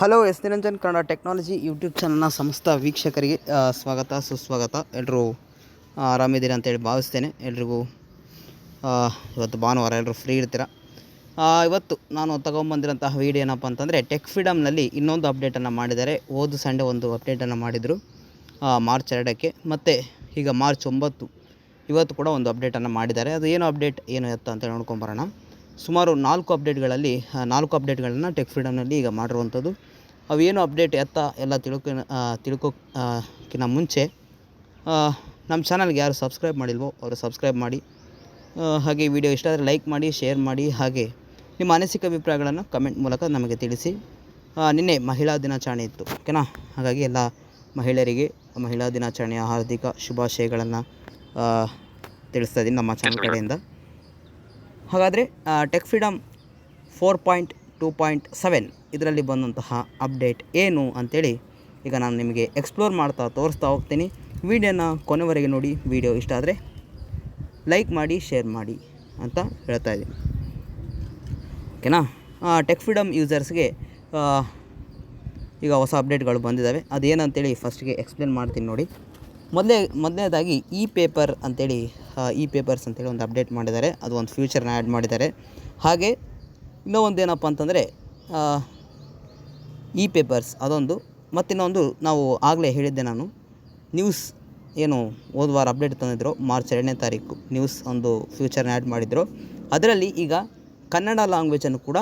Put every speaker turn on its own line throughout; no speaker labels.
Hello, S Niranjan, Kannada technology YouTube ಚಾನಲ್ನ ಸಮಸ್ತ ವೀಕ್ಷಕರಿಗೆ ಸ್ವಾಗತ, ಸುಸ್ವಾಗತ. ಎಲ್ಲರೂ ಆರಾಮಿದ್ದೀರಾ ಅಂತೇಳಿ ಭಾವಿಸ್ತೇನೆ. ಎಲ್ರಿಗೂ ಇವತ್ತು ಭಾನುವಾರ ಎಲ್ಲರೂ ಫ್ರೀ ಇರ್ತೀರ? ಇವತ್ತು ನಾನು ತಗೊಂಬಂದಿರೋಂತಹ ವೀಡಿಯೋ ಏನಪ್ಪ ಅಂತಂದರೆ ಟೆಕ್ ಫ್ರೀಡಮ್ನಲ್ಲಿ ಇನ್ನೊಂದು ಅಪ್ಡೇಟನ್ನು ಮಾಡಿದ್ದಾರೆ. ಓದು ಸಂಡೆ ಒಂದು ಅಪ್ಡೇಟನ್ನು ಮಾಡಿದರು. ಮಾರ್ಚ್ ಎರಡಕ್ಕೆ. ಮತ್ತು ಈಗ ಮಾರ್ಚ್ ಒಂಬತ್ತು. ಇವತ್ತು ಕೂಡ ಒಂದು ಅಪ್ಡೇಟನ್ನು ಮಾಡಿದ್ದಾರೆ. ಅದು ಏನು ಅಪ್ಡೇಟ್ ಏನು ಎತ್ತ ಅಂತ ನೋಡ್ಕೊಂಬರೋಣ ಸುಮಾರು ನಾಲ್ಕು ಅಪ್ಡೇಟ್ಗಳಲ್ಲಿ ನಾಲ್ಕು ಅಪ್ಡೇಟ್ಗಳನ್ನು ಟೆಕ್ ಫ್ರೀಡಮ್ನಲ್ಲಿ ಈಗ ಮಾಡಿರುವಂಥದ್ದು. ಅವೇನು ಅಪ್ಡೇಟ್ ಎತ್ತ ಎಲ್ಲ ತಿಳ್ಕೊ ತಿಳ್ಕೊಕ್ಕಿಂತ ಮುಂಚೆ ನಮ್ಮ ಚಾನಲ್ಗೆ ಯಾರು ಸಬ್ಸ್ಕ್ರೈಬ್ ಮಾಡಿಲ್ವೋ ಅವರು ಸಬ್ಸ್ಕ್ರೈಬ್ ಮಾಡಿ ಹಾಗೆ ವಿಡಿಯೋ ಇಷ್ಟ ಆದರೆ ಲೈಕ್ ಮಾಡಿ, ಶೇರ್ ಮಾಡಿ, ಹಾಗೆ ನಿಮ್ಮ ಅನಿಸಿಕೆ ಅಭಿಪ್ರಾಯಗಳನ್ನು ಕಮೆಂಟ್ ಮೂಲಕ ನಮಗೆ ತಿಳಿಸಿ. ನಿನ್ನೆ ಮಹಿಳಾ ದಿನಾಚರಣೆ ಇತ್ತು, ಓಕೆನಾ? ಹಾಗಾಗಿ ಎಲ್ಲ ಮಹಿಳೆಯರಿಗೆ ಮಹಿಳಾ ದಿನಾಚರಣೆಯ ಹಾರ್ದಿಕ ಶುಭಾಶಯಗಳನ್ನು ತಿಳಿಸ್ತಾ ಇದ್ದೀನಿ ನಮ್ಮ ಚಾನಲ್ ಕಡೆಯಿಂದ. ಹಾಗಾದರೆ tech freedom four point two point seven ಇದರಲ್ಲಿ ಬಂದಂತಹ ಅಪ್ಡೇಟ್ ಏನು ಅಂಥೇಳಿ ಈಗ ನಾನು ನಿಮಗೆ ಎಕ್ಸ್ಪ್ಲೋರ್ ಮಾಡ್ತಾ ತೋರಿಸ್ತಾ ಹೋಗ್ತೀನಿ. ವಿಡಿಯೋನ ಕೊನೆವರೆಗೆ ನೋಡಿ, ವಿಡಿಯೋ ಇಷ್ಟ ಆದರೆ ಲೈಕ್ ಮಾಡಿ ಶೇರ್ ಮಾಡಿ ಅಂತ ಹೇಳ್ತಾ ಇದ್ದೀನಿ. ಓಕೆನಾ? ಟೆಕ್ ಫ್ರೀಡಮ್ ಯೂಸರ್ಸ್ಗೆ ಈಗ ಹೊಸ ಅಪ್ಡೇಟ್ಗಳು ಬಂದಿದ್ದಾವೆ ಅದೇನಂತೇಳಿ ಫಸ್ಟಿಗೆ ಎಕ್ಸ್ಪ್ಲೇನ್ ಮಾಡ್ತೀನಿ ನೋಡಿ. ಮೊದಲೇ, ಮೊದಲನೇದಾಗಿ ಇ ಪೇಪರ್ ಅಂತೇಳಿ ಇ ಪೇಪರ್ಸ್ ಅಂತೇಳಿ ಒಂದು ಅಪ್ಡೇಟ್ ಮಾಡಿದ್ದಾರೆ. ಅದು ಒಂದು ಫ್ಯೂಚರ್ನ ಆ್ಯಡ್ ಮಾಡಿದ್ದಾರೆ. ಹಾಗೆ ಇನ್ನೂ ಒಂದು ಏನಪ್ಪ ಅಂತಂದರೆ ಇ ಪೇಪರ್ಸ್ ಅದೊಂದು, ಮತ್ತಿನ್ನೊಂದು ನಾವು ಆಗಲೇ ಹೇಳಿದ್ದೆ ನಾನು. ನ್ಯೂಸ್ ಏನು ಹೋದ ವಾರ ಅಪ್ಡೇಟ್ ತಂದಿದ್ರು, ಮಾರ್ಚ್ ಎರಡನೇ ತಾರೀಕು ನ್ಯೂಸ್ ಒಂದು ಫ್ಯೂಚರ್ನ ಆ್ಯಡ್ ಮಾಡಿದರು. ಅದರಲ್ಲಿ ಈಗ ಕನ್ನಡ ಲ್ಯಾಂಗ್ವೇಜನ್ನು ಕೂಡ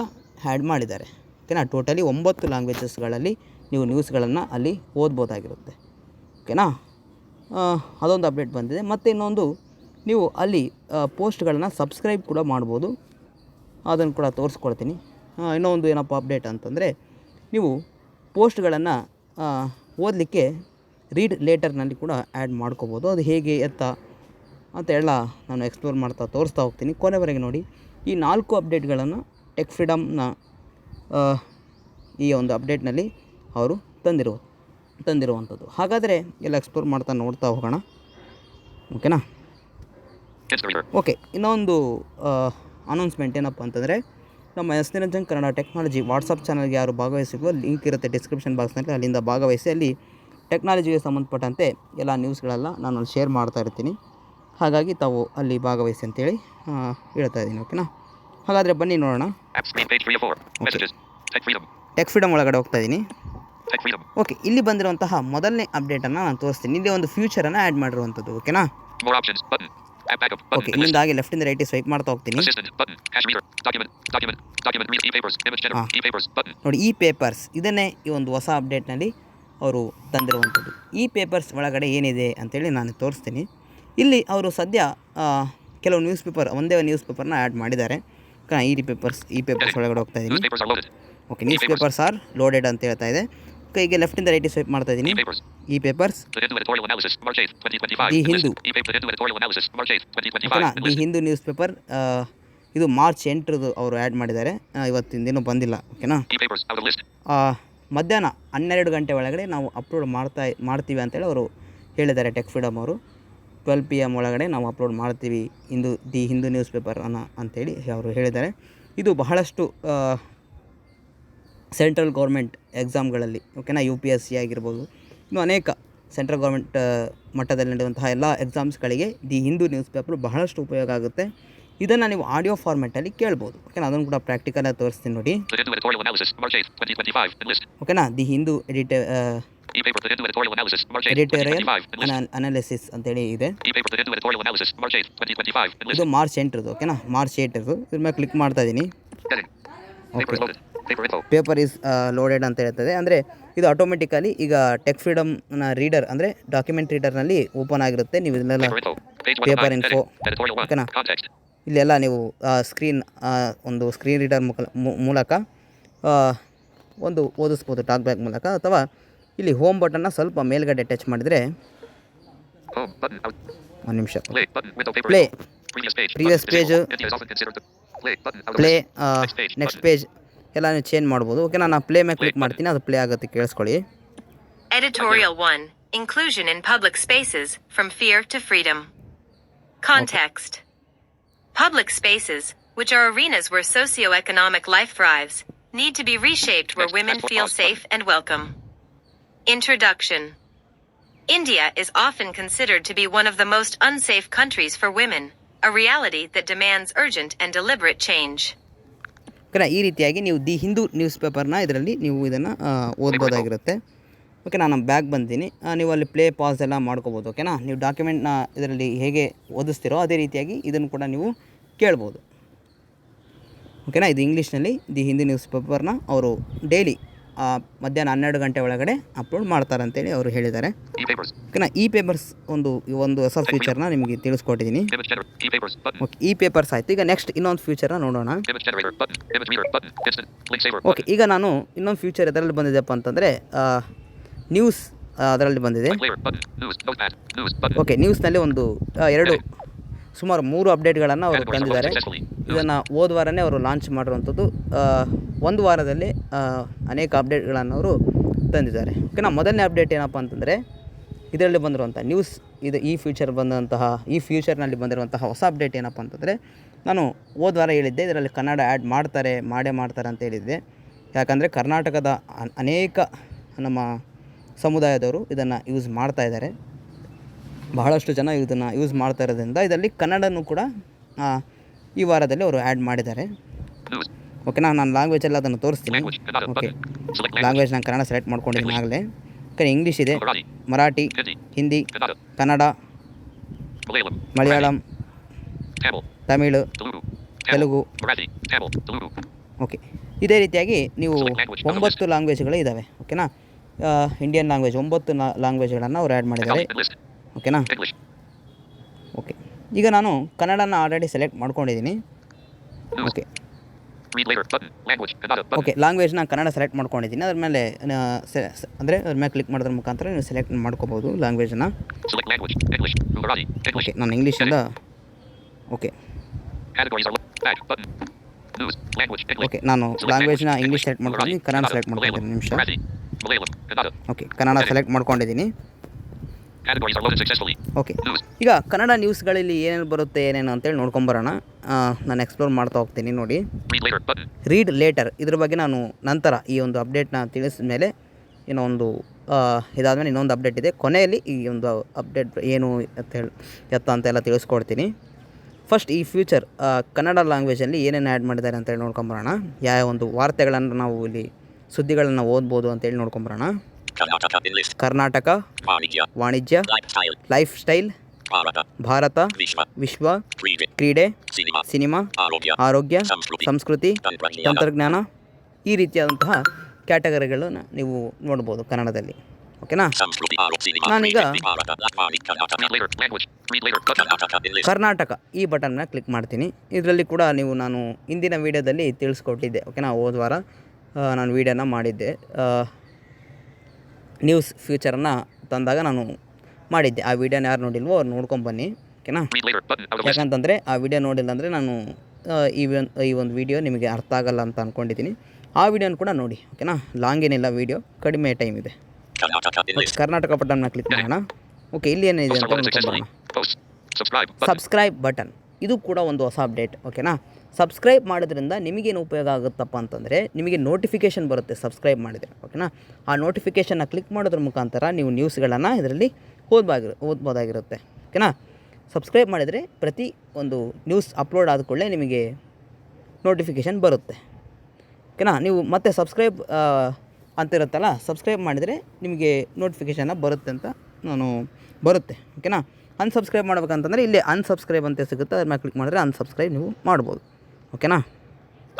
ಆ್ಯಡ್ ಮಾಡಿದ್ದಾರೆ. ಓಕೆನಾ? ಟೋಟಲಿ ಒಂಬತ್ತು ಲ್ಯಾಂಗ್ವೇಜಸ್ಗಳಲ್ಲಿ ನೀವು ನ್ಯೂಸ್ಗಳನ್ನು ಅಲ್ಲಿ ಓದ್ಬೋದಾಗಿರುತ್ತೆ. ಓಕೆನಾ? ಅದೊಂದು ಅಪ್ಡೇಟ್ ಬಂದಿದೆ. ಮತ್ತು ಇನ್ನೊಂದು, ನೀವು ಅಲ್ಲಿ ಪೋಸ್ಟ್ಗಳನ್ನು ಸಬ್ಸ್ಕ್ರೈಬ್ ಕೂಡ ಮಾಡ್ಬೋದು. ಅದನ್ನು ಕೂಡ ತೋರಿಸ್ಕೊಳ್ತೀನಿ ಇನ್ನೊಂದು ಇನ್ನೂ ಏನಪ್ಪ ಅಪ್ಡೇಟ್ ಅಂತಂದರೆ, ನೀವು ಪೋಸ್ಟ್ಗಳನ್ನು ಓದಲಿಕ್ಕೆ ರೀಡ್ ಲೇಟರ್ನಲ್ಲಿ ಕೂಡ ಆ್ಯಡ್ ಮಾಡ್ಕೋಬೋದು. ಅದು ಹೇಗೆ, ಎತ್ತ ಅಂತ ಎಲ್ಲ ನಾನು ಎಕ್ಸ್ಪ್ಲೋರ್ ಮಾಡ್ತಾ ತೋರಿಸ್ತಾ ಹೋಗ್ತೀನಿ. ಕೊನೆವರೆಗೆ ನೋಡಿ, ಈ ನಾಲ್ಕು ಅಪ್ಡೇಟ್ಗಳನ್ನು ಟೆಕ್ ಫ್ರೀಡಮ್ನ ಈ ಒಂದು ಅಪ್ಡೇಟ್ನಲ್ಲಿ ಅವರು ತಂದಿರುವ ತಂದಿರುವಂಥದ್ದು ಹಾಗಾದರೆ ಎಲ್ಲ ಎಕ್ಸ್ಪ್ಲೋರ್ ಮಾಡ್ತಾ ನೋಡ್ತಾ ಹೋಗೋಣ ಓಕೆನಾ. ಓಕೆ ಇನ್ನೊಂದು ಅನೌನ್ಸ್ಮೆಂಟ್ ಏನಪ್ಪ ಅಂತಂದರೆ ನಮ್ಮ S Niranjan Kannada technology WhatsApp ಚಾನಲ್ಗೆ ಯಾರು ಭಾಗವಹಿಸಿಲ್ವೋ ಲಿಂಕ್ ಇರುತ್ತೆ ಡಿಸ್ಕ್ರಿಪ್ಷನ್ ಬಾಕ್ಸ್ನಲ್ಲಿ ಅಲ್ಲಿಂದ ಭಾಗವಹಿಸಿ ಅಲ್ಲಿ ಟೆಕ್ನಾಲಜಿಗೆ ಸಂಬಂಧಪಟ್ಟಂತೆ ಎಲ್ಲ ನ್ಯೂಸ್ಗಳೆಲ್ಲ ನಾನು ಅಲ್ಲಿ ಶೇರ್ ಮಾಡ್ತಾ ಇರ್ತೀನಿ ಹಾಗಾಗಿ ತಾವು ಅಲ್ಲಿ ಭಾಗವಹಿಸಿ ಅಂತೇಳಿ ಹೇಳ್ತಾ ಇದ್ದೀನಿ ಓಕೆನಾ ಹಾಗಾದರೆ ಬನ್ನಿ ನೋಡೋಣ
App screen page 3 of 4. Messages. Tech freedom.
Tech freedom ಒಳಗಡೆ ಹೋಗ್ತಾ ಇದ್ದೀನಿ. ಓಕೆ ಇಲ್ಲಿ ಬಂದಿರುವಂತಹ ಮೊದಲನೇ ಅಪ್ಡೇಟನ್ನು ನಾನು ತೋರಿಸ್ತೀನಿ ಇಲ್ಲಿ ಒಂದು ಫ್ಯೂಚರನ್ನು ಆ್ಯಡ್ ಮಾಡಿರುವಂಥದ್ದು ಓಕೆನಾ.
Okay Button. List.
ಇಲ್ಲಿಂದ ಹಾಗೆ ಲೆಫ್ಟಿಂದ ರೈಟ್ ಸ್ವೈಪ್ ಮಾಡ್ತಾ ಹೋಗ್ತೀನಿ. ನೋಡಿ ಈ ಪೇಪರ್ಸ್ ಇದನ್ನೇ ಈ ಒಂದು ಹೊಸ ಅಪ್ಡೇಟ್ನಲ್ಲಿ ಅವರು ತಂದಿರುವಂಥದ್ದು ಈ ಪೇಪರ್ಸ್ ಒಳಗಡೆ ಏನಿದೆ ಅಂತೇಳಿ ನಾನು ತೋರಿಸ್ತೀನಿ ಇಲ್ಲಿ ಅವರು ಸದ್ಯ ಕೆಲವು ನ್ಯೂಸ್ ಪೇಪರ್ ಒಂದೇ ನ್ಯೂಸ್ ಪೇಪರ್ನ ಆ್ಯಡ್ ಮಾಡಿದ್ದಾರೆ ಈ ಪೇಪರ್ಸ್ ಈ ಪೇಪರ್ಸ್ ಒಳಗಡೆ ಹೋಗ್ತಾ ಇದ್ದೀನಿ. Okay news papers are loaded ಅಂತ ಹೇಳ್ತಾ ಇದೆ ಓಕೆ ಈಗ ಇಂದ ರೈಟ್ ಸ್ವೈಪ್ ಮಾಡ್ತಾ ಇದ್ದೀನಿ e papers
the Hindu editorial analysis. March 8th, 2025.
The
List.
Hindu.
E-paper. The Hindu editorial analysis. March 8th, 2025.
ಓಕೆನಾ ದಿ ಹಿಂದೂ ನ್ಯೂಸ್ ಪೇಪರ್ ಇದು ಮಾರ್ಚ್ ಎಂಟರದು ಅವರು ಆ್ಯಡ್ ಮಾಡಿದ್ದಾರೆ ಇವತ್ತಿನ ದಿನ ಬಂದಿಲ್ಲ ಓಕೆನಾ ಮಧ್ಯಾಹ್ನ ಹನ್ನೆರಡು ಗಂಟೆ ಒಳಗಡೆ ನಾವು ಅಪ್ಲೋಡ್ ಮಾಡ್ತಾ ಮಾಡ್ತೀವಿ ಅಂತೇಳಿ ಅವರು ಹೇಳಿದ್ದಾರೆ ಟೆಕ್ ಫ್ರೀಡಮ್ ಅವರು ಟ್ವೆಲ್ ಪಿ ಎಂ ಒಳಗಡೆ ನಾವು ಅಪ್ಲೋಡ್ ಮಾಡ್ತೀವಿ Hindu the Hindu news paper ಅನ್ನ ಅಂತೇಳಿ ಅವರು ಹೇಳಿದ್ದಾರೆ ಇದು ಬಹಳಷ್ಟು ಸೆಂಟ್ರಲ್ ಗೌರ್ಮೆಂಟ್ ಎಕ್ಸಾಮ್ಗಳಲ್ಲಿ ಓಕೆನಾ ಯು ಪಿ ಎಸ್ ಸಿ ಆಗಿರ್ಬೋದು ಇನ್ನು ಅನೇಕ ಸೆಂಟ್ರಲ್ ಗೌರ್ಮೆಂಟ್ ಮಟ್ಟದಲ್ಲಿ ನಡೆಯುವಂತಹ ಎಲ್ಲ ಎಕ್ಸಾಮ್ಸ್ಗಳಿಗೆ ದಿ ಹಿಂದೂ ನ್ಯೂಸ್ ಪೇಪರ್ ಬಹಳಷ್ಟು ಉಪಯೋಗ ಆಗುತ್ತೆ ಇದನ್ನು ನೀವು ಆಡಿಯೋ ಫಾರ್ಮೆಟಲ್ಲಿ ಕೇಳ್ಬೋದು ಓಕೆನಾ ಅದನ್ನು ಕೂಡ ಪ್ರಾಕ್ಟಿಕಲಾಗಿ ತೋರಿಸ್ತೀನಿ ನೋಡಿ
The Hindu editorial analysis. March 8th, 2025. List.
ಓಕೆನಾ ದಿ ಹಿಂದೂ ಎಡಿಟ
ಅನಾಲಿಸಿಸ್ ಅಂತ ಹೇಳಿ Hindu editorial analysis. March 8th, editorial
analysis ಅಂತೇಳಿ ಇದೆ
E-paper. The Hindu editorial analysis. March 8th, 2025. List.
ಇದು ಮಾರ್ಚ್ ಎಂಟರದು ಓಕೆನಾ ಮಾರ್ಚ್ ಏಟರದು ಇದ್ರ ಮೇಲೆ ಕ್ಲಿಕ್ ಮಾಡ್ತಾ ಇದ್ದೀನಿ
Info.
ಪೇಪರ್ ಈಸ್ ಲೋಡೆಡ್ ಅಂತ ಹೇಳ್ತದೆ ಅಂದರೆ ಇದು ಆಟೋಮೆಟಿಕಲಿ ಈಗ ಟೆಕ್ ಫ್ರೀಡಮ್ನ ರೀಡರ್ ಅಂದರೆ ಡಾಕ್ಯುಮೆಂಟ್ ರೀಡರ್ನಲ್ಲಿ ಓಪನ್ ಆಗಿರುತ್ತೆ ನೀವು ಇದನ್ನೆಲ್ಲ
paper info Page 1 of
Paper
9.
info.
Heading. Editorial 1.
ಓಕೆನಾ. ಇಲ್ಲೆಲ್ಲ ನೀವು ಸ್ಕ್ರೀನ್ ಒಂದು ಸ್ಕ್ರೀನ್ ರೀಡರ್ ಮೂಲಕ ಒಂದು ಓದಿಸ್ಬೋದು ಟಾಕ್ ಬ್ಯಾಕ್ ಮೂಲಕ ಅಥವಾ ಇಲ್ಲಿ ಹೋಮ್ ಬಟನ್ನ ಸ್ವಲ್ಪ ಮೇಲ್ಗಡೆ ಟಚ್ ಮಾಡಿದರೆ. ಒಂದು ನಿಮಿಷ.
Play previous Previous page.
Previous
Button.
page.
Disabled. India is often considered the play. Button. Out of
play
list. Next page.
Next
Button.
Page ಎಲ್ಲ ನೀವು ಚೇಂಜ್ ಮಾಡ್ಬೋದು ಓಕೆ ನಾನು ಪ್ಲೇ ಮೇಲೆ ಕ್ಲಿಕ್ ಮಾಡ್ತೀನಿ ಅದು ಪ್ಲೇ ಆಗುತ್ತೆ ಕೇಳಿಸ್ಕೊಳ್ಳಿ
Editorial 1 Inclusion in Public Spaces From Fear to Freedom. Context Public spaces, which are arenas where socioeconomic life thrives, need to be reshaped where
Next,
women
next,
feel
pause,
safe and welcome. Introduction India is often considered to be one of the most unsafe countries for women, a reality that demands urgent and deliberate change.
ಓಕೆನಾ ಈ ರೀತಿಯಾಗಿ ನೀವು the Hindu news ಪೇಪರ್ನ ಇದರಲ್ಲಿ ನೀವು ಇದನ್ನು ಓದ್ಬೋದಾಗಿರುತ್ತೆ. Okay ನಾನು bag ಬಂದೀನಿ ನೀವು ಅಲ್ಲಿ ಪ್ಲೇ ಪಾಸ್ ಎಲ್ಲ ಮಾಡ್ಕೋಬೋದು ಓಕೆನಾ ನೀವು ಡಾಕ್ಯುಮೆಂಟ್ನ ಇದರಲ್ಲಿ ಹೇಗೆ ಓದಿಸ್ತೀರೋ ಅದೇ ರೀತಿಯಾಗಿ ಇದನ್ನು ಕೂಡ ನೀವು ಕೇಳ್ಬೋದು. ಓಕೆನಾ ಇದು ಇಂಗ್ಲೀಷ್ನಲ್ಲಿ ದಿ ಹಿಂದಿ ನ್ಯೂಸ್ ಪೇಪರ್ನ ಅವರು ಡೈಲಿ ಮಧ್ಯಾಹ್ನ ಹನ್ನೆರಡು ಗಂಟೆ ಒಳಗಡೆ ಅಪ್ಲೋಡ್ ಮಾಡ್ತಾರೆ ಅಂತೇಳಿ ಅವರು ಹೇಳಿದ್ದಾರೆ. ಓಕೆನಾ? ಈ ಪೇಪರ್ಸ್ ಒಂದು ಈ ಒಂದು ಹೊಸ ಫ್ಯೂಚರ್ನ ನಿಮಗೆ ತಿಳಿಸ್ಕೊಟ್ಟಿದ್ದೀನಿ. ಓಕೆ ಈ ಪೇಪರ್ಸ್ ಆಯಿತು. ಈಗ ನೆಕ್ಸ್ಟ್ ಇನ್ನೊಂದು ಫ್ಯೂಚರ್ನ ನೋಡೋಣ. ಓಕೆ ಈಗ ನಾನು ಇನ್ನೊಂದು ಫ್ಯೂಚರ್ ಎದರಲ್ಲಿ ಬಂದಿದ್ದಪ್ಪ ಅಂತಂದರೆ ನ್ಯೂಸ್ ಅದರಲ್ಲಿ ಬಂದಿದೆ. ಓಕೆ ನ್ಯೂಸ್ನಲ್ಲಿ ಒಂದು ಎರಡು ಸುಮಾರು ಮೂರು ಅಪ್ಡೇಟ್ಗಳನ್ನು ಅವರು ತಂದಿದ್ದಾರೆ. ಇದನ್ನು ಹೋದ ವಾರನೇ ಅವರು ಲಾಂಚ್ ಮಾಡಿರುವಂಥದ್ದು. ಒಂದು ವಾರದಲ್ಲಿ ಅನೇಕ ಅಪ್ಡೇಟ್ಗಳನ್ನು ಅವರು ತಂದಿದ್ದಾರೆ. ಓಕೆನಾ ಮೊದಲನೇ ಅಪ್ಡೇಟ್ ಏನಪ್ಪ ಅಂತಂದರೆ, ಇದರಲ್ಲಿ ಬಂದಿರುವಂಥ ನ್ಯೂಸ್ ಇದು ಈ ಫ್ಯೂಚರ್ ಬಂದಂತಹ, ಈ ಫ್ಯೂಚರ್ನಲ್ಲಿ ಬಂದಿರುವಂತಹ ಹೊಸ ಅಪ್ಡೇಟ್ ಏನಪ್ಪ ಅಂತಂದರೆ, ನಾನು ಹೋದ ವಾರ ಹೇಳಿದ್ದೆ, ಇದರಲ್ಲಿ ಕನ್ನಡ ಆ್ಯಡ್ ಮಾಡ್ತಾರೆ, ಮಾಡೇ ಮಾಡ್ತಾರೆ ಅಂತ ಹೇಳಿದ್ದೆ. ಯಾಕಂದರೆ ಕರ್ನಾಟಕದ ಅನೇಕ ನಮ್ಮ ಸಮುದಾಯದವರು ಇದನ್ನು ಯೂಸ್ ಮಾಡ್ತಾ ಇದ್ದಾರೆ. ಬಹಳಷ್ಟು ಜನ ಇದನ್ನು ಯೂಸ್ ಮಾಡ್ತಾ ಇರೋದ್ರಿಂದ, ಇದರಲ್ಲಿ ಕನ್ನಡನೂ ಕೂಡ ಈ ವಾರದಲ್ಲಿ ಅವರು ಆ್ಯಡ್ ಮಾಡಿದ್ದಾರೆ. ಓಕೆನಾ ನಾನು ಲ್ಯಾಂಗ್ವೇಜಲ್ಲಿ ಅದನ್ನು ತೋರಿಸ್ತೀನಿ ಓಕೆ. ಲ್ಯಾಂಗ್ವೇಜ್ ನಾನು ಕನ್ನಡ ಸೆಲೆಕ್ಟ್ ಮಾಡ್ಕೊಂಡಿದ್ದೀನಿ ಆಗಲೇ ಓಕೆ ಇಂಗ್ಲೀಷ್ ಇದೆ, ಮರಾಠಿ, ಹಿಂದಿ, ಕನ್ನಡ. ಮಲಯಾಳಂ, ತಮಿಳು, ತೆಲುಗು. ಓಕೆ ಇದೇ ರೀತಿಯಾಗಿ ನೀವು. ಒಂಬತ್ತು ಲ್ಯಾಂಗ್ವೇಜ್ಗಳು ಇದ್ದಾವೆ ಓಕೆನಾ ಇಂಡಿಯನ್ ಲ್ಯಾಂಗ್ವೇಜ್ ಒಂಬತ್ತು ಲ್ಯಾಂಗ್ವೇಜ್ಗಳನ್ನು ಅವ್ರು ಆ್ಯಡ್ ಮಾಡಿದ್ದಾರೆ ಓಕೆನಾ ಓಕೆ ಈಗ ನಾನು ಕನ್ನಡನ ಆಲ್ರೆಡಿ ಸೆಲೆಕ್ಟ್ ಮಾಡ್ಕೊಂಡಿದ್ದೀನಿ. ಓಕೆ ಓಕೆ ಲ್ಯಾಂಗ್ವೇಜ್ ನಾನು ಕನ್ನಡ ಸೆಲೆಕ್ಟ್ ಮಾಡ್ಕೊಂಡಿದ್ದೀನಿ. ಅದ್ರ ಮೇಲೆ ಅಂದರೆ ಅದ್ರ ಮೇಲೆ ಕ್ಲಿಕ್ ಮಾಡೋದ್ರ ಮುಖಾಂತರ ನೀವು ಸೆಲೆಕ್ಟ್ ಮಾಡ್ಕೋಬೋದು ಲ್ಯಾಂಗ್ವೇಜನ್ನು ಓಕೆ ನಾನು ಇಂಗ್ಲೀಷಿಂದ ಓಕೆ ಓಕೆ ನಾನು ಲ್ಯಾಂಗ್ವೇಜ್ನ ಇಂಗ್ಲೀಷ್ ಸೆಲೆಕ್ಟ್ ಮಾಡ್ಕೊಂಡಿದ್ದೀನಿ ಕನ್ನಡ ಸೆಲೆಕ್ಟ್ ಮಾಡ್ಕೊಂಡಿದ್ದೀನಿ ನಿಮಿಷ. ಓಕೆ ಕನ್ನಡ ಸೆಲೆಕ್ಟ್ ಮಾಡ್ಕೊಂಡಿದ್ದೀನಿ. ಓಕೆ ಈಗ ಕನ್ನಡ ನ್ಯೂಸ್ಗಳಲ್ಲಿ ಏನೇನು ಬರುತ್ತೆ ಏನೇನು ಅಂತೇಳಿ ನೋಡ್ಕೊಂಬರೋಣ ನಾನು ಎಕ್ಸ್ಪ್ಲೋರ್ ಮಾಡ್ತಾ ಹೋಗ್ತೀನಿ ನೋಡಿ. ರೀಡ್ ಲೇಟರ್ ಇದ್ರ ಬಗ್ಗೆ ನಾನು ನಂತರ ಈ ಒಂದು ಅಪ್ಡೇಟ್ನ ತಿಳಿಸಿದ ಮೇಲೆ ಏನೋ ಒಂದು ಇದಾದಮೇಲೆ ಇನ್ನೊಂದು ಅಪ್ಡೇಟ್ ಇದೆ. ಕೊನೆಯಲ್ಲಿ ಈ ಒಂದು ಅಪ್ಡೇಟ್ ಏನು ಅಂತ ಹೇಳಿ ಎತ್ತ ಅಂತೆಲ್ಲ ತಿಳಿಸ್ಕೊಡ್ತೀನಿ. ಫಸ್ಟ್ ಈ ಫ್ಯೂಚರ್ ಕನ್ನಡ ಲ್ಯಾಂಗ್ವೇಜಲ್ಲಿ ಏನೇನು ಆ್ಯಡ್ ಮಾಡಿದ್ದಾರೆ ಅಂತೇಳಿ ನೋಡ್ಕೊಂಬರೋಣ ಯಾವ ಒಂದು ವಾರ್ತೆಗಳನ್ನು ನಾವು ಇಲ್ಲಿ ಸುದ್ದಿಗಳನ್ನು ಓದ್ಬೋದು ಅಂತೇಳಿ ನೋಡ್ಕೊಂಬರೋಣ. ಕರ್ನಾಟಕ ವಾಣಿಜ್ಯ ಲೈಫ್ ಸ್ಟೈಲ್ ಭಾರತ ವಿಶ್ವ ಕ್ರೀಡೆ ಸಿನಿಮಾ ಆರೋಗ್ಯ
ಸಂಸ್ಕೃತಿ. ತಂತ್ರಜ್ಞಾನ.
ಈ ರೀತಿಯಾದಂತಹ ಕ್ಯಾಟಗರಿಗಳನ್ನು ನೀವು ನೋಡ್ಬೋದು ಕನ್ನಡದಲ್ಲಿ ಓಕೆನಾ ನಾನೀಗ. ಕರ್ನಾಟಕ ಈ ಬಟನ್ನ ಕ್ಲಿಕ್ ಮಾಡ್ತೀನಿ ಇದರಲ್ಲಿ ಕೂಡ ನೀವು ನಾನು ಇಂದಿನ ವೀಡಿಯೋದಲ್ಲಿ ತಿಳಿಸ್ಕೊಟ್ಟಿದ್ದೆ ಓಕೆನಾ ಹೋದ ವಾರ ನಾನು ವೀಡಿಯೋನ ಮಾಡಿದ್ದೆ ನ್ಯೂಸ್ ಫ್ಯೂಚರನ್ನು ತಂದಾಗ ನಾನು ಮಾಡಿದ್ದೆ. ಆ ವಿಡಿಯೋನ ಯಾರು ನೋಡಿಲ್ವೋ ಅವ್ರು ನೋಡ್ಕೊಂಬನ್ನಿ ಓಕೆನಾ. ಯಾಕಂತಂದರೆ ಆ ವಿಡಿಯೋ ನೋಡಿಲ್ಲ ಅಂದರೆ ನಾನು ಈ ಒಂದು ಈ ಒಂದು ವಿಡಿಯೋ ನಿಮಗೆ ಅರ್ಥ ಆಗಲ್ಲ ಅಂತ ಅಂದ್ಕೊಂಡಿದ್ದೀನಿ ಆ ವಿಡಿಯೋನ ಕೂಡ ನೋಡಿ ಓಕೆನಾ? ಲಾಂಗ್ ಏನಿಲ್ಲ ವಿಡಿಯೋ ಕಡಿಮೆ ಟೈಮ್ ಇದೆ. ಕರ್ನಾಟಕ ಬಟನ್ನ ಕ್ಲಿಕ್ ಮಾಡೋಣ. ಓಕೆ ಇಲ್ಲಿ ಏನಿದೆ ಅಂತ. ಸಬ್ಸ್ಕ್ರೈಬ್ ಬಟನ್ ಇದು ಕೂಡ ಒಂದು ಹೊಸ ಅಪ್ಡೇಟ್, ಓಕೆನಾ? ಸಬ್ಸ್ಕ್ರೈಬ್ ಮಾಡೋದ್ರಿಂದ ನಿಮಗೇನು ಉಪಯೋಗ ಆಗುತ್ತಪ್ಪ ಅಂತಂದರೆ ನಿಮಗೆ ನೋಟಿಫಿಕೇಷನ್ ಬರುತ್ತೆ ಸಬ್ಸ್ಕ್ರೈಬ್ ಮಾಡಿದರೆ, ಓಕೆನಾ? ಆ ನೋಟಿಫಿಕೇಷನ್ನ ಕ್ಲಿಕ್ ಮಾಡೋದ್ರ ಮುಖಾಂತರ ನೀವು ನ್ಯೂಸ್ಗಳನ್ನು ಇದರಲ್ಲಿ ಓದ್ಬಾಗಿ ಓದ್ಬೋದಾಗಿರುತ್ತೆ, ಓಕೆನಾ? ಸಬ್ಸ್ಕ್ರೈಬ್ ಮಾಡಿದರೆ ಪ್ರತಿ ಒಂದು ನ್ಯೂಸ್ ಅಪ್ಲೋಡ್ ಆದ ಕೂಡಲೇ ನಿಮಗೆ ನೋಟಿಫಿಕೇಷನ್ ಬರುತ್ತೆ, ಓಕೆನಾ? ನೀವು ಮತ್ತೆ ಸಬ್ಸ್ಕ್ರೈಬ್ ಅಂತಿರುತ್ತಲ್ಲ ಸಬ್ಸ್ಕ್ರೈಬ್ ಮಾಡಿದರೆ ನಿಮಗೆ ನೋಟಿಫಿಕೇಷನ್ನ ಬರುತ್ತೆ ಅಂತ ನಾನು ಬರುತ್ತೆ, ಓಕೆನಾ? ಅನ್ಸಬ್ಸ್ಕ್ರೈಬ್ ಮಾಡ್ಬೇಕಂತಂದರೆ ಇಲ್ಲಿ ಅನ್ಸಬ್ಸ್ಕ್ರೈಬ್ ಅಂತ ಸಿಗುತ್ತೆ. ಅದ್ರ ಮೇಲೆ ಕ್ಲಿಕ್ ಮಾಡಿದ್ರೆ ಅನ್ಸಬ್ಸ್ಕ್ರೈಬ್ ನೀವು ಮಾಡ್ಬೋದು. ಓಕೆನಾ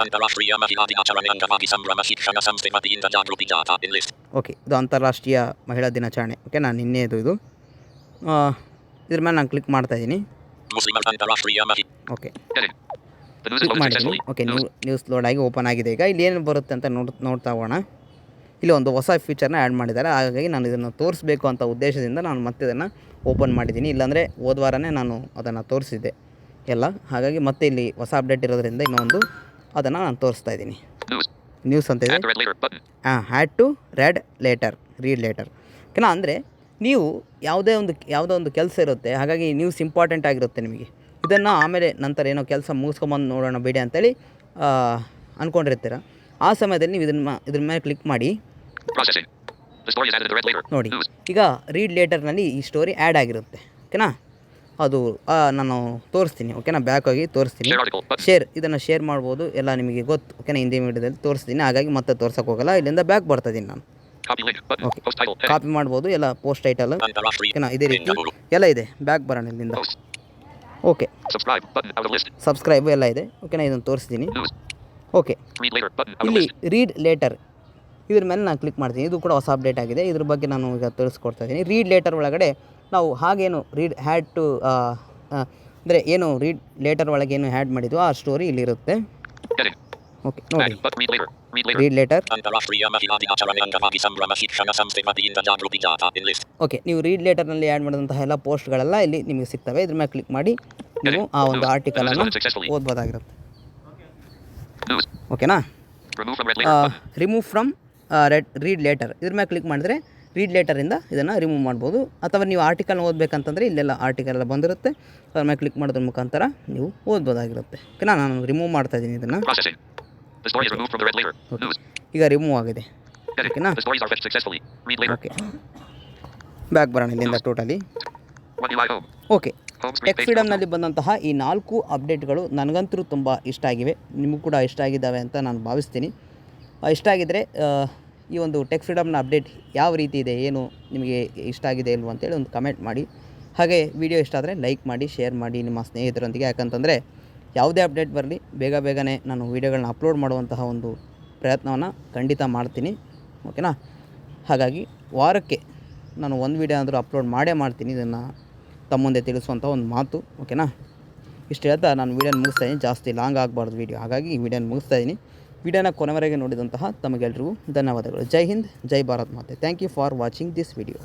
ಅಂತಾರಾಷ್ಟ್ರೀಯ ಮಹಿಳಾ ದಿನಾಚರಣೆ ಅಂಗವಾಗಿ ಸಂಭ್ರಮ ಶಿಕ್ಷಣ ಸಂಸ್ಥೆ ವತಿಯಿಂದ ಜಾಗೃತಿ ಜಾಥಾ ಇನ್ ಲಿಸ್ಟ್
ಓಕೆ ಇದು ಅಂತಾರಾಷ್ಟ್ರೀಯ ಮಹಿಳಾ ದಿನಾಚರಣೆ. ಓಕೆ ನಾನು ನಿನ್ನೆದು ಇದು ಆ, ಇದ್ರ ಮೇಲೆ ನಾನು ಕ್ಲಿಕ್ ಮಾಡ್ತಾ
ಇದ್ದೀನಿ ಅಂತಾರಾಷ್ಟ್ರೀಯ ಮಹಿ
ಓಕೆ ಕ್ಲಿಕ್ ಮಾಡಿದ್ದೀನಿ. ಓಕೆ ನ್ಯೂ ನ್ಯೂಸ್ ಲೋಡ್ ಆಗಿ ಓಪನ್ ಆಗಿದೆ. ಈಗ ಇಲ್ಲಿ ಏನು ಬರುತ್ತೆ ಅಂತ ನೋಡ್ ನೋಡ್ತಾ ಹೋಗೋಣ. ಇಲ್ಲಿ ಒಂದು ಹೊಸ ಫೀಚರ್ನ ಆ್ಯಡ್ ಮಾಡಿದ್ದಾರೆ. ಹಾಗಾಗಿ ನಾನು ಇದನ್ನು ತೋರಿಸ್ಬೇಕು ಅಂತ ಉದ್ದೇಶದಿಂದ ನಾನು ಮತ್ತೆ ಇದನ್ನು ಓಪನ್ ಮಾಡಿದ್ದೀನಿ. ಇಲ್ಲಾಂದರೆ ಹೋದ ನಾನು ಅದನ್ನು ತೋರಿಸಿದ್ದೆ. ಎಲ್ಲ. ಹಾಗಾಗಿ ಮತ್ತೆ ಇಲ್ಲಿ ಹೊಸ ಅಪ್ಡೇಟ್ ಇರೋದ್ರಿಂದ ಇನ್ನೊಂದು ಅದನ್ನು ನಾನು ತೋರಿಸ್ತಾ ಇದ್ದೀನಿ. ನ್ಯೂಸ್ ಅಂತ ಇದೆ.
ಹಾಂ add to read later
read later ಓಕೆನಾ? ಅಂದರೆ ನೀವು ಯಾವುದೇ ಒಂದು, ಯಾವುದೋ ಒಂದು ಕೆಲಸ ಇರುತ್ತೆ. ಹಾಗಾಗಿ ನ್ಯೂಸ್ ಇಂಪಾರ್ಟೆಂಟ್ ಆಗಿರುತ್ತೆ ನಿಮಗೆ. ಇದನ್ನು ಆಮೇಲೆ ನಂತರ ಏನೋ ಕೆಲಸ ಮುಗಿಸ್ಕೊಂಬಂದು ನೋಡೋಣ ಬಿಡಿ ಅಂತೇಳಿ ಅಂದ್ಕೊಂಡಿರ್ತೀರ ಆ ಸಮಯದಲ್ಲಿ ನೀವು ಇದನ್ನ, ಇದ್ರ ಮೇಲೆ ಕ್ಲಿಕ್ ಮಾಡಿ. ನೋಡಿ ಈಗ ರೀಡ್ ಲೇಟರ್ನಲ್ಲಿ ಈ ಸ್ಟೋರಿ ಆ್ಯಡ್ ಆಗಿರುತ್ತೆ ಓಕೆನಾ? ಅದು ನಾನು ತೋರಿಸ್ತೀನಿ ಓಕೆನಾ? ಬ್ಯಾಕ್ ಆಗಿ ತೋರಿಸ್ತೀನಿ. ಶೇರ್ ಇದನ್ನು ಶೇರ್ ಮಾಡ್ಬೋದು ಎಲ್ಲ ನಿಮಗೆ ಗೊತ್ತು ಓಕೆನಾ? ಹಿಂದಿ ಮೀಡಿಯಾದಲ್ಲಿ ತೋರಿಸ್ತೀನಿ ಹಾಗಾಗಿ ಮತ್ತೆ ತೋರ್ಸೋಕೆ ಹೋಗಲ್ಲ ಇಲ್ಲಿಂದ ಬ್ಯಾಕ್ ಬರ್ತಾಯಿದ್ದೀನಿ ನಾನು.
Heading.
ಕಾಪಿ ಮಾಡ್ಬೋದು ಎಲ್ಲ ಪೋಸ್ಟ್ ಟೈಟಲ್ ಓಕೆನಾ? ಇದೇ ರೀತಿ ಎಲ್ಲ ಇದೆ ಬ್ಯಾಕ್ ಬರೋಣ ಇಲ್ಲಿಂದ. ಓಕೆ. ಸಬ್ಸ್ಕ್ರೈಬು ಎಲ್ಲ ಇದೆ ಓಕೆನಾ? ಇದನ್ನು ತೋರಿಸ್ತೀನಿ. ಓಕೆ ಇಲ್ಲಿ ರೀಡ್ ಲೇಟರ್ ಇದ್ರ ಮೇಲೆ ನಾನು ಕ್ಲಿಕ್ ಮಾಡ್ತೀನಿ. ಇದು ಕೂಡ ಹೊಸ ಅಪ್ಡೇಟ್ ಆಗಿದೆ. ಇದ್ರ ಬಗ್ಗೆ ನಾನು ಈಗ ತಿಳಿಸ್ಕೊಡ್ತಾ ಇದ್ದೀನಿ. ರೀಡ್ ಲೇಟರ್ ಒಳಗಡೆ ನಾವು ಹಾಗೇನು ರೀಡ್ ಹ್ಯಾಡ್ ಟು ಅಂದರೆ ಏನು ರೀಡ್ ಲೇಟರ್ ಒಳಗೆ ಏನು ಹ್ಯಾಡ್ ಮಾಡಿದ್ವೋ ಆ ಸ್ಟೋರಿ ಇಲ್ಲಿರುತ್ತೆ. ಓಕೆ ನೋಡಿ.
Read later.
ಓಕೆ ನೀವು ರೀಡ್ ಲೇಟರ್ನಲ್ಲಿ ಆ್ಯಡ್ ಮಾಡಿದಂತಹ ಎಲ್ಲ ಪೋಸ್ಟ್ಗಳೆಲ್ಲ ಇಲ್ಲಿ ನಿಮಗೆ ಸಿಗ್ತವೆ. ಇದ್ರ ಮೇಲೆ ಕ್ಲಿಕ್ ಮಾಡಿ ನೀವು ಆ ಒಂದು ಆರ್ಟಿಕಲನ್ನು ಓದ್ಬೋದಾಗಿರುತ್ತೆ. ಓಕೆನಾ.
Remove from
read read later ಇದ್ರ ಮೇಲೆ ಕ್ಲಿಕ್ ಮಾಡಿದ್ರೆ ರೀಡ್ ಲೇಟರಿಂದ ಇದನ್ನು ರಿಮೂವ್ ಮಾಡ್ಬೋದು. ಅಥವಾ ನೀವು ಆರ್ಟಿಕಲ್ನ ಓದಬೇಕಂತಂದರೆ ಇಲ್ಲೆಲ್ಲ ಆರ್ಟಿಕಲ್ ಎಲ್ಲ ಬಂದಿರುತ್ತೆ. ಅದ್ರ ಮೇಲೆ ಕ್ಲಿಕ್ ಮಾಡೋದ್ರ ಮುಖಾಂತರ ನೀವು ಓದ್ಬೋದಾಗಿರುತ್ತೆ. ಓಕೆನಾ? ನಾನು ರಿಮೂವ್ ಮಾಡ್ತಾ ಇದ್ದೀನಿ ಇದನ್ನು. ಈಗ ರಿಮೂವ್ ಆಗಿದೆ.
Later.
ಓಕೆ ಬ್ಯಾಕ್ ಬರೋಣ ಇಲ್ಲಿಂದ ಟೋಟಲಿ. ಓಕೆ ಟೆಕ್ ಫ್ರೀಡಮ್ನಲ್ಲಿ ಬಂದಂತಹ ಈ ನಾಲ್ಕು ಅಪ್ಡೇಟ್ಗಳು ನನಗಂತೂ ತುಂಬ ಇಷ್ಟ ಆಗಿವೆ. ನಿಮಗೂ ಕೂಡ ಇಷ್ಟ ಆಗಿದ್ದಾವೆ ಅಂತ ನಾನು ಭಾವಿಸ್ತೀನಿ. ಇಷ್ಟ ಆಗಿದ್ದರೆ ಈ ಒಂದು ಟೆಕ್ ಫ್ರೀಡಮ್ನ ಅಪ್ಡೇಟ್ ಯಾವ ರೀತಿ ಇದೆ, ಏನು ನಿಮಗೆ ಇಷ್ಟ ಆಗಿದೆ ಇಲ್ವೋ ಅಂತೇಳಿ ಒಂದು ಕಮೆಂಟ್ ಮಾಡಿ. ಹಾಗೆ ವಿಡಿಯೋ ಇಷ್ಟ ಆದರೆ ಲೈಕ್ ಮಾಡಿ ಶೇರ್ ಮಾಡಿ ನಿಮ್ಮ ಸ್ನೇಹಿತರೊಂದಿಗೆ. ಯಾಕಂತಂದರೆ ಯಾವುದೇ ಅಪ್ಡೇಟ್ ಬರಲಿ, ಬೇಗ ಬೇಗನೆ ನಾನು ವೀಡಿಯೋಗಳನ್ನ ಅಪ್ಲೋಡ್ ಮಾಡುವಂತಹ ಒಂದು ಪ್ರಯತ್ನವನ್ನು ಖಂಡಿತ ಮಾಡ್ತೀನಿ. ಓಕೆನಾ ಹಾಗಾಗಿ ವಾರಕ್ಕೆ ನಾನು ಒಂದು ವೀಡಿಯೋ ಆದರೂ ಅಪ್ಲೋಡ್ ಮಾಡೇ ಮಾಡ್ತೀನಿ, ಇದನ್ನು ತಮ್ಮಂದೆ ಮುಂದೆ ತಿಳಿಸುವಂಥ ಒಂದು ಮಾತು. ಓಕೆನಾ ಇಷ್ಟು ಹೇಳ್ತಾ ನಾನು ವೀಡಿಯೋನ ಮುಗಿಸ್ತಾ ಇದ್ದೀನಿ. ಜಾಸ್ತಿ ಲಾಂಗ್ ಆಗಬಾರ್ದು ವೀಡಿಯೋ ಹಾಗಾಗಿ ಈ ವೀಡಿಯೋನ ಮುಗಿಸ್ತಾ ಇದ್ದೀನಿ. ವಿಡಿಯೋನ ಕೊನೆವರೆಗೆ ನೋಡಿದಂತಹ ತಮಗೆಲ್ಲರಿಗೂ ಧನ್ಯವಾದಗಳು. ಜೈ ಹಿಂದ್, ಜೈ ಭಾರತ್ ಮಾತೆ. Thank you for watching this video